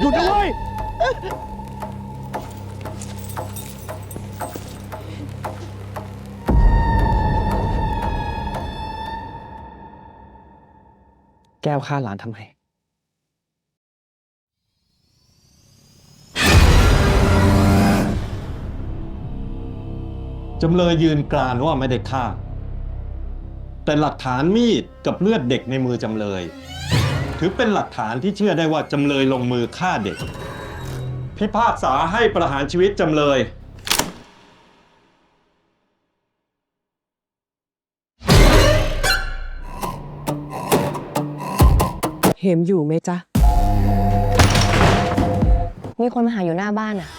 หยุดนะเว้ยแก้วฆ่าหลานทำไม จำเลยยืนกรานว่าไม่ได้ฆ่า แต่หลักฐานมีดกับเลือดเด็กในมือจำเลย ถือเป็นหลักฐานที่เชื่อได้ว่าจำเลยลงมือฆ่าเด็ก พิพากษาให้ประหารชีวิตจำเลย เห็มอยู่ไหมจ๊ะ มีคนมาหาอยู่หน้าบ้านอะ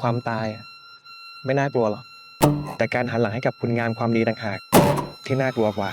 ความตายอะไม่น่ากลัวหรอก แต่การหันหลังให้กับคุณงามความดีต่างหากที่น่ากลัวกว่า